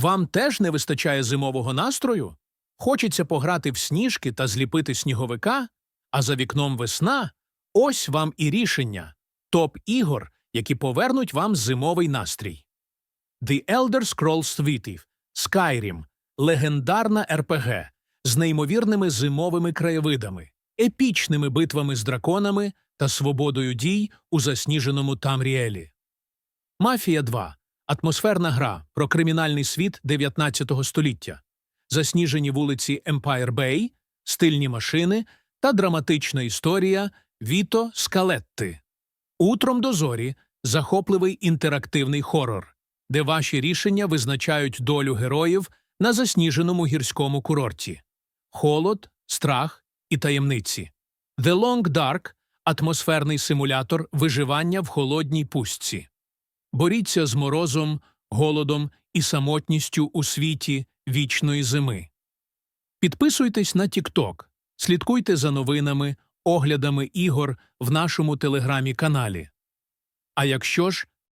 Вам теж не вистачає зимового настрою? Хочеться пограти в сніжки та зліпити сніговика, а за вікном весна? Ось вам і рішення топ ігор, які повернуть вам зимовий настрій. The Elder Scrolls Світів Skyrim – легендарна РПГ з неймовірними зимовими краєвидами, епічними битвами з драконами та свободою дій у засніженому Тамріелі. Мафія 2 атмосферна гра про кримінальний світ 19 століття, засніжені вулиці Empire Bay, стильні машини та драматична історія Віто Скалетти. Утром до зорі захопливий інтерактивний хорор, де ваші рішення визначають долю героїв на засніженому гірському курорті. Холод, страх і таємниці. The Long Dark – атмосферний симулятор виживання в холодній пустці. Боріться з морозом, голодом і самотністю у світі вічної зими. Підписуйтесь на TikTok, слідкуйте за новинами, оглядами ігор в нашому телеграмі-каналі. А якщо ж